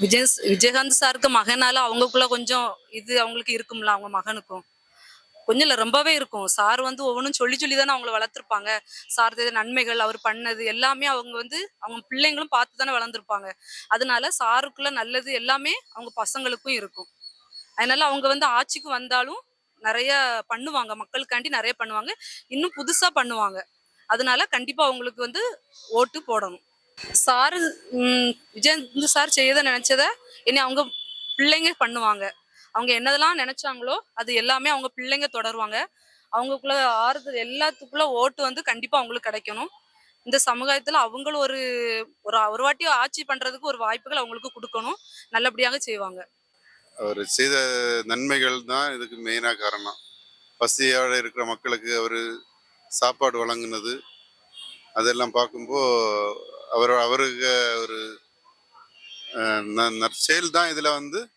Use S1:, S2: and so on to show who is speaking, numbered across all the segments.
S1: விஜய் விஜயகாந்த் சாருக்கு மகனால அவங்களுக்குள்ள கொஞ்சம் இது அவங்களுக்கு இருக்கும்ல அவங்க மகனுக்கும். கொஞ்சம் இல்லை ரொம்பவே இருக்கும். சார் வந்து ஒவ்வொன்றும் சொல்லி சொல்லி தானே அவங்கள வளர்த்துருப்பாங்க. சார் செய்த நன்மைகள் அவர் பண்ணது எல்லாமே அவங்க வந்து அவங்க பிள்ளைங்களும் பார்த்து தானே வளர்ந்துருப்பாங்க. அதனால சாருக்குள்ள நல்லது எல்லாமே அவங்க பசங்களுக்கும் இருக்கும். அதனால அவங்க வந்து ஆட்சிக்கு வந்தாலும் நிறைய பண்ணுவாங்க. மக்களுக்காண்டி நிறைய பண்ணுவாங்க. இன்னும் புதுசா பண்ணுவாங்க. அதனால கண்டிப்பா அவங்களுக்கு வந்து ஓட்டு போடணும். சாரு ம், சார் செய்யத நினைச்சத இனி அவங்க பிள்ளைங்க பண்ணுவாங்க. அவங்க என்னதெல்லாம் நினைச்சாங்களோ அது எல்லாமே அவங்க பிள்ளைங்க தொடருவாங்க. அவங்களுக்குள்ள ஆறுதல் எல்லாத்துக்குள்ள ஓட்டு வந்து கண்டிப்பா அவங்களுக்கு கிடைக்கணும். இந்த சமுதாயத்துல அவங்களும் ஒரு ஒரு ஒரு வாட்டி ஆட்சி பண்றதுக்கு ஒரு வாய்ப்புகள் அவங்களுக்கு கொடுக்கணும். நல்லபடியாக செய்வாங்க.
S2: அவர் செய்த நன்மைகள் தான் இதுக்கு மெயினாக காரணம். பசியோட இருக்கிற மக்களுக்கு அவர் சாப்பாடு வழங்குனது அதெல்லாம் பார்க்கும்போது அவர் அவருக்கு ஒரு ந- நற்செயல் தான் இதில் வந்து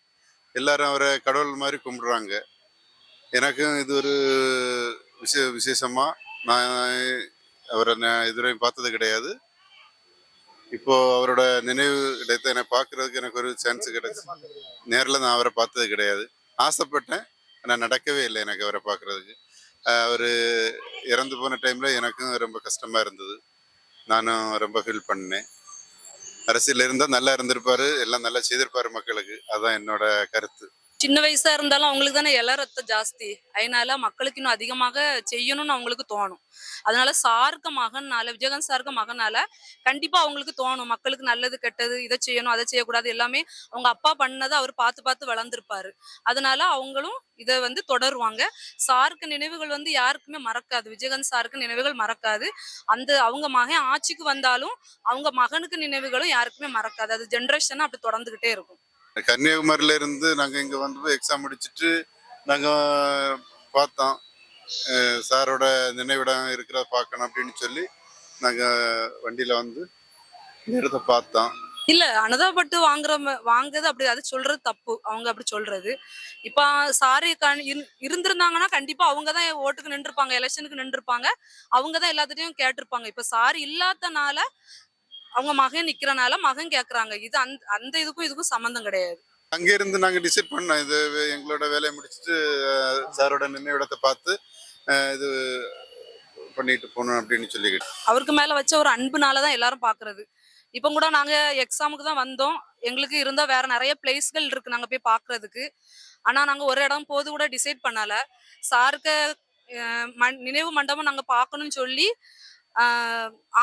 S2: எல்லாரும் அவரை கடவுள் மாதிரி கும்பிடுறாங்க. எனக்கும் இது ஒரு விசே விசேஷமாக நான் அவரை நான் இதுவரை பார்த்தது கிடையாது. இப்போ அவரோட நினைவு இடத்தை என்னை பார்க்கறதுக்கு எனக்கு ஒரு சான்ஸ் கிடைச்சி. நேரில் நான் அவரை பார்த்தது கிடையாது. ஆசைப்பட்டேன் ஆனால் நடக்கவே இல்லை எனக்கு அவரை பார்க்கறதுக்கு. அவர் இறந்து போன டைமில் எனக்கும் ரொம்ப கஷ்டமாக இருந்தது. நானும் ரொம்ப ஃபீல் பண்ணேன். அரசியல் இருந்தால் நல்லா இருந்திருப்பாரு எல்லாம் நல்லா செய்திருப்பாரு மக்களுக்கு. அதான் என்னோட கருத்து.
S1: சின்ன வயசா இருந்தாலும் அவங்களுக்கு தானே இல ரத்தம் ஜாஸ்தி. அதனால மக்களுக்கு இன்னும் அதிகமாக செய்யணும்னு அவங்களுக்கு தோணும். அதனால சாருக்கு மகனால விஜயகாந்த் சாருக்கு மகனால கண்டிப்பா அவங்களுக்கு தோணும். மக்களுக்கு நல்லது கெட்டது இதை செய்யணும் அதை செய்யக்கூடாது எல்லாமே அவங்க அப்பா பண்ணதை அவர் பார்த்து பார்த்து வளர்ந்துருப்பாரு. அதனால அவங்களும் இதை வந்து தொடருவாங்க. சாருக்கு நினைவுகள் வந்து யாருக்குமே மறக்காது. விஜயகாந்த் சாருக்கு நினைவுகள் மறக்காது. அந்த அவங்க மகன் ஆட்சிக்கு வந்தாலும் அவங்க மகனுக்கு நினைவுகளும் யாருக்குமே மறக்காது. அது ஜென்ரேஷனா அப்படி தொடர்ந்துகிட்டே இருக்கும்.
S2: கன்னியாகுமரியில இருந்து நாங்கள் இங்கே வந்து எக்ஸாம் முடிச்சுட்டு நாங்கள் பார்த்தோம். சாரோட நினைவிடம் இருக்கிறத பார்க்கணும் அப்படின்னு சொல்லி நாங்கள் வண்டியில் வந்து நேரத்தை பார்த்தோம்.
S1: இல்ல அனதாபட்டு வாங்குற வாங்குறது அப்படி அது சொல்றது தப்பு. அவங்க அப்படி சொல்றது. இப்ப சாரி இருந்திருந்தாங்கன்னா கண்டிப்பா அவங்க தான் ஓட்டுக்கு நின்றுப்பாங்க எலெக்ஷனுக்கு நின்றுப்பாங்க. அவங்க தான் எல்லாத்துட்டையும் கேட்டிருப்பாங்க. இப்ப சாரி இல்லாதனால அவங்க மகன் நிக்கிறனால மகன் கேக்குறாங்க. இது அந்த அந்த இதுக்கும் இதுக்கும் சம்மந்தம் கிடையாது.
S2: அங்கே இருந்து நாங்கள் டிசைட் பண்ணோம். இது எங்களோட வேலையை முடிச்சுட்டு சாரோட நினைவிடத்தை பார்த்து இது பண்ணிட்டு போகணும் அப்படின்னு சொல்லிக்கிட்டு.
S1: அவருக்கு மேல வச்ச ஒரு அன்புனால தான் எல்லாரும் பாக்குறது. இப்போ கூட நாங்க எக்ஸாமுக்கு தான் வந்தோம். எங்களுக்கு இருந்தா வேற நிறைய பிளேஸ்கள் இருக்கு நாங்க போய் பாக்குறதுக்கு. ஆனா நாங்க ஒரு இடம் போது கூட டிசைட் பண்ணல. சாருக்கு நினைவு மண்டபம் நாங்க பார்க்கணும்னு சொல்லி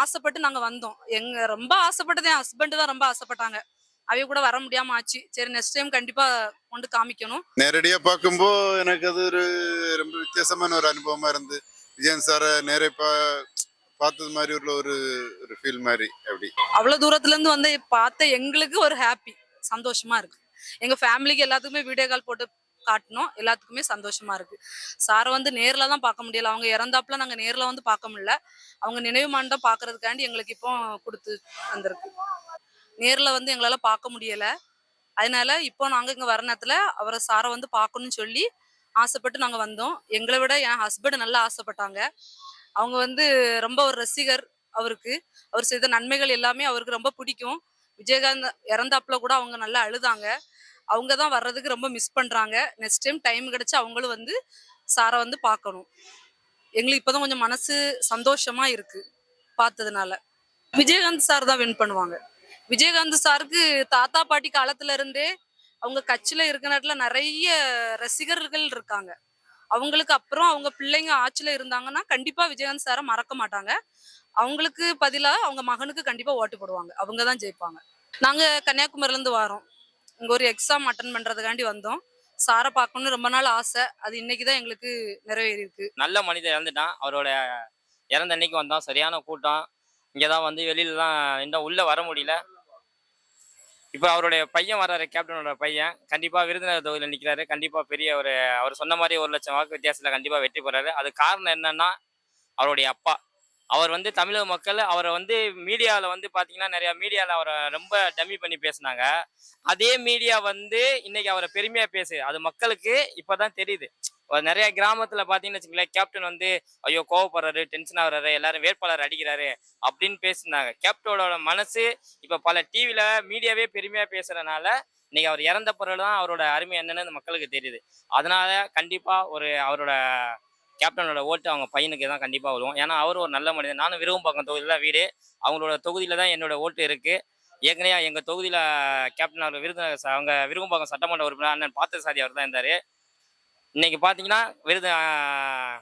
S1: ஆசைப்பட்டு நாங்க வந்தோம். எங்க ரொம்ப ஆசைப்பட்டது என் ஹஸ்பண்ட் தான் ரொம்ப ஆசைப்பட்டாங்க. அவைய கூட வர முடியாம ஆச்சு. சரி நெக்ஸ்ட் டைம் கண்டிப்பா கொண்டு காமிக்கணும்.
S2: நேரடியாக பார்க்கும்போது எனக்கு அது ஒரு ரொம்ப வித்தியாசமான ஒரு அனுபவமாக இருந்து விஜயன் சாரை நேரே பார்த்தது மாதிரி உள்ள ஒரு ஒரு ஃபீல் மாதிரி அப்படி.
S1: அவ்வளவு தூரத்துல இருந்து வந்து பார்த்த எங்களுக்கு ஒரு ஹாப்பி சந்தோஷமா இருக்கு. எங்க ஃபேமிலிக்கு எல்லாத்துக்குமே வீடியோ கால் போட்டு காட்டணும். எல்லாத்துக்குமே சந்தோஷமா இருக்கு. சாரை வந்து நேர்ல தான் பார்க்க முடியல. அவங்க இறந்தாப்புல நாங்க நேர்ல வந்து பார்க்க முடியல. அவங்க நினைவு மண்டம் பாக்குறதுக்காண்டி எங்களுக்கு இப்போ கொடுத்து வந்திருக்கு. நேர்ல வந்து எங்களால பார்க்க முடியல. அதனால இப்போ நாங்க இங்க வர நேரத்துல அவரை சாரை வந்து பார்க்கணும்னு சொல்லி ஆசைப்பட்டு நாங்க வந்தோம். எங்களை விட என் ஹஸ்பண்ட் நல்லா ஆசைப்பட்டாங்க. அவங்க வந்து ரொம்ப ஒரு ரசிகர் அவருக்கு. அவர் செய்த நன்மைகள் எல்லாமே அவருக்கு ரொம்ப பிடிக்கும். விஜயகாந்த் இறந்தாப்புல கூட அவங்க நல்லா அழுதாங்க. அவங்க தான் வர்றதுக்கு ரொம்ப மிஸ் பண்ணுறாங்க நெக்ஸ்ட் டைம் டைம் கிடச்சி அவங்களும் வந்து சாரை வந்து பார்க்கணும். எங்களுக்கு இப்போதான் கொஞ்சம் மனசு சந்தோஷமா இருக்கு பார்த்ததுனால. விஜயகாந்த் சார் தான் வின் பண்ணுவாங்க. விஜயகாந்த் சாருக்கு தாத்தா பாட்டி காலத்துல இருந்தே அவங்க கட்சியில இருக்க நேரத்துல நிறைய ரசிகர்கள் இருக்காங்க. அவங்களுக்கு அப்புறம் அவங்க பிள்ளைங்க ஆட்சியில இருந்தாங்கன்னா கண்டிப்பா விஜயகாந்த் சாரை மறக்க மாட்டாங்க. அவங்களுக்கு பதிலாக அவங்க மகனுக்கு கண்டிப்பா ஓட்டு போடுவாங்க. அவங்க தான் ஜெயிப்பாங்க. நாங்க கன்னியாகுமரில இருந்து வரோம். இங்க ஒரு எக்ஸாம் அட்டன் பண்றதுக்காண்டி வந்தோம். சாரை பார்க்கணும்னு ரொம்ப நாள் ஆசை. அது இன்னைக்கு தான் எங்களுக்கு நிறைவேறி இருக்கு
S3: நல்ல மனிதர் இறந்துட்டான். அவரோட இறந்த அன்னைக்கு வந்தோம் சரியான கூட்டம். இங்கே தான் வந்து வெளியிலலாம் இன்னும் உள்ளே வர முடியல. இப்போ அவருடைய பையன் வர்றாரு கேப்டனோட பையன். கண்டிப்பாக விருதுநகர் தொகுதியில் நிற்கிறாரு கண்டிப்பாக பெரிய ஒரு அவர் சொன்ன மாதிரி ஒரு லட்சம் வாக்கு வித்தியாசத்தில் கண்டிப்பாக வெற்றி பெறாரு. அது காரணம் என்னன்னா அவருடைய அப்பா. அவர் வந்து தமிழக மக்கள் அவரை வந்து மீடியாவில் வந்து பார்த்தீங்கன்னா நிறையா மீடியாவில் அவரை ரொம்ப டம்மி பண்ணி பேசுனாங்க. அதே மீடியா வந்து இன்னைக்கு அவரை பெருமையாக பேசு அது மக்களுக்கு இப்போ தான் தெரியுது நிறைய கிராமத்துல பாத்தீங்கன்னு வச்சுங்களேன் கேப்டன் வந்து ஐயோ கோவப்படுறாரு டென்ஷன் ஆகுறாரு எல்லாரும் வேட்பாளர் அடிக்கிறாரு அப்படின்னு பேசினாங்க. கேப்டனோட மனசு இப்ப பல டிவில மீடியாவே பெருமையா பேசுறதுனால இன்னைக்கு அவர் இறந்த பிறகு தான் அவரோட அருமை என்னன்னு மக்களுக்கு தெரியுது. அதனால கண்டிப்பா ஒரு அவரோட கேப்டனோட ஓட்டு அவங்க பையனுக்கு தான் கண்டிப்பாக வரும். ஏன்னா அவர் ஒரு நல்ல மனிதன். நானும் விரும்பப்பாக்கம் தொகுதியில் தான் வீடு. அவங்களோட தொகுதியில் தான் என்னோட ஓட்டு இருக்குது ஏற்கனவே எங்கள் தொகுதியில் கேப்டன் அவர் விருதுநகர் அவங்க விரும்பப்பாக்கம் சட்டமன்ற உறுப்பினர் அண்ணன் பார்த்தசாதி அவர் தான் இருந்தார். இன்னைக்கு பார்த்தீங்கன்னா விருது ஆஹ்,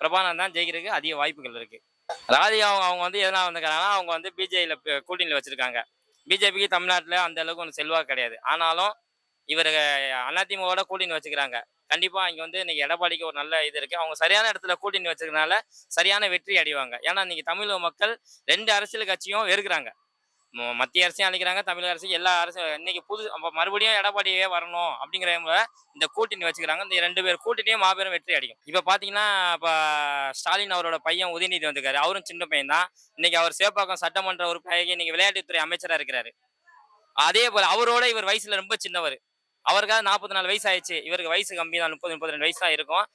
S3: பிரபானந்த் தான் ஜெயிக்கிறதுக்கு அதிக வாய்ப்புகள் இருக்குது ராதிகா அவங்க அவங்க வந்து எதனா வந்துக்கிறாங்கன்னா அவங்க வந்து பிஜேபியில் கூட்டணியில் வச்சுருக்காங்க. பிஜேபிக்கு தமிழ்நாட்டில் அந்த அளவுக்கு ஒன்று செல்வாக்கு கிடையாது. ஆனாலும் இவர் அதிமுகவோட கூட்டணி வச்சுக்கிறாங்க. கண்டிப்பா இங்க வந்து இன்னைக்கு எடப்பாடிக்கு ஒரு நல்ல இது இருக்கு. அவங்க சரியான இடத்துல கூட்டணி வச்சுருக்கனால சரியான வெற்றி அடைவாங்க. ஏன்னா இன்னைக்கு தமிழக மக்கள் ரெண்டு அரசியல் கட்சியும் வெறுக்கிறாங்க. மத்திய அரசையும் அழைக்கிறாங்க தமிழக அரசு எல்லா அரசும் இன்னைக்கு புது மறுபடியும் எடப்பாடியே வரணும் அப்படிங்கிற இந்த கூட்டணி வச்சுக்கிறாங்க. இந்த ரெண்டு பேர் கூட்டணியும் மாபெரும் வெற்றி அடிக்கும் இப்ப பார்த்தீங்கன்னா இப்போ ஸ்டாலின் அவரோட பையன் உதயநிதி வந்திருக்காரு. அவரும் சின்ன பையன் தான். இன்னைக்கு அவர் சேப்பாக்கம் சட்டமன்ற உறுப்பினர் இன்னைக்கு விளையாட்டுத்துறை அமைச்சரா இருக்கிறாரு. அதே போல அவரோட இவர் வயசுல ரொம்ப சின்னவர். அவருக்காக நாற்பத்தி நாலு வயசு ஆயிடுச்சு இவருக்கு வயசு கம்மி தான் முப்பது முப்பத்தி ரெண்டு வயசு தான் இருக்கும்.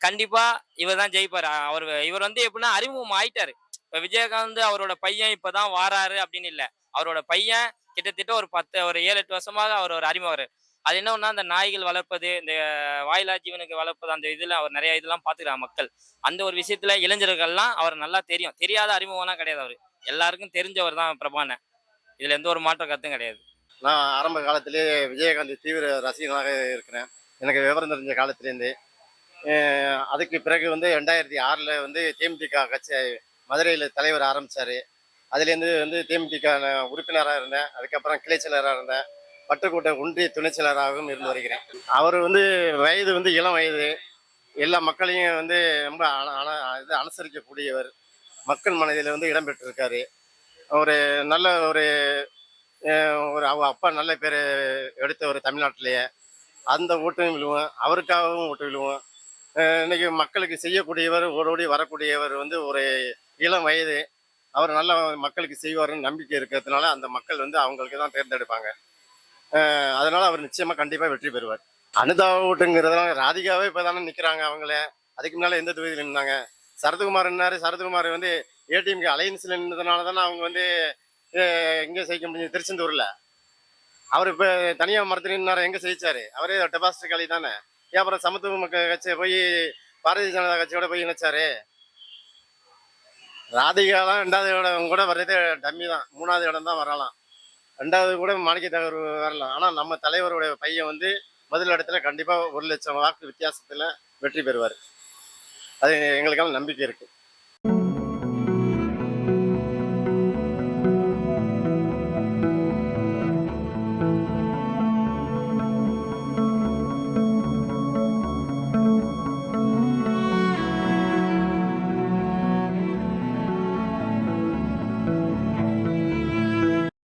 S3: கண்டிப்பா இவர் தான் ஜெயிப்பார். அவர் இவர் வந்து எப்படின்னா அறிமுகம் ஆயிட்டாரு. இப்ப விஜயகாந்த் அவரோட பையன் இப்பதான் வாராரு அப்படின்னு இல்ல. அவரோட பையன் கிட்டத்தட்ட ஒரு பத்து ஒரு ஏழு எட்டு வருஷமாக அவர் ஒரு அறிமுகம் அது என்னன்னா அந்த நாய்கள் வளர்ப்பது இந்த வாயிலா ஜீவனுக்கு வளர்ப்பது அந்த இதுல அவர் நிறைய இதெல்லாம் பாத்துக்கிறாங்க மக்கள். அந்த ஒரு விஷயத்துல இளைஞர்கள்லாம் அவர் நல்லா தெரியும். தெரியாத அறிமுகம்லாம் கிடையாது அவர். எல்லாருக்கும் தெரிஞ்சவர் தான் பிரபான இதுல எந்த ஒரு மாற்ற கருத்தும் கிடையாது.
S4: நான் ஆரம்ப காலத்திலே விஜயகாந்த் தீவிர ரசிகனாக இருக்கிறேன். எனக்கு விவரம் தெரிஞ்ச காலத்திலேருந்து. அதுக்கு பிறகு வந்து ரெண்டாயிரத்தி ஆறில் வந்து தேமுதிக கட்சி மதுரையில் தலைவர் ஆரம்பித்தார் அதுலேருந்து வந்து தேமுதிக உறுப்பினராக இருந்தேன். அதுக்கப்புறம் கிளை செயலராக இருந்தேன். பட்டுக்கோட்டை ஒன்றிய துணைச் செயலராகவும் இருந்து வருகிறேன். அவர் வந்து வயது வந்து இளம் வயது. எல்லா மக்களையும் வந்து ரொம்ப அன- இது அனுசரிக்கக்கூடியவர். மக்கள் மனதில் வந்து இடம்பெற்றிருக்காரு ஒரு நல்ல ஒரு ஒரு அவ அப்பா நல்ல பேர் எடுத்தவர் தமிழ்நாட்டிலேயே அந்த ஓட்டும் விழுவோம் அவருக்காகவும் ஓட்டு விழுவோம். இன்னைக்கு மக்களுக்கு செய்யக்கூடியவர் ஓடோடி வரக்கூடியவர் வந்து ஒரு இளம் வயது அவர் நல்ல மக்களுக்கு செய்வாருன்னு நம்பிக்கை இருக்கிறதுனால அந்த மக்கள் வந்து அவங்களுக்கு தான் தேர்ந்தெடுப்பாங்க. அதனால் அவர் நிச்சயமாக கண்டிப்பாக வெற்றி பெறுவார். அனுதாப ஓட்டுங்கிறதுனால ராதிகாவே இப்போ தானே நிற்கிறாங்க அவங்களே. அதுக்கு முன்னால் எந்த தொகுதியில் நின்னாங்க? சரத்குமார் நின்னாரு. சரத்குமார் வந்து ஏடிஎம்கே அலையன்ஸில் நின்றதுனால தானே அவங்க வந்து எங்கே ஜெயிக்க முடியும்? திருச்செந்தூரில். அவர் இப்போ தனியாக மரத்தில் நின்னார் எங்கே ஜெயிச்சாரு அவரே டெபாசிட் காலி தானே? ஏன் அப்புறம் சமத்துவ மக்கள் கட்சியை போய் பாரதிய ஜனதா கட்சியோட போய் இணைச்சாரு? ராதிகா தான் ரெண்டாவது இடம் கூட வர்றதே டம்மி தான். மூணாவது இடம் தான் வரலாம். ரெண்டாவது கூட மாணிக்க தகவல் வரலாம். ஆனால் நம்ம தலைவருடைய பையன் வந்து முதல் இடத்துல கண்டிப்பாக ஒரு லட்சம் வாக்கு வித்தியாசத்தில் வெற்றி பெறுவார். அது எங்களுக்கெல்லாம் நம்பிக்கை இருக்குது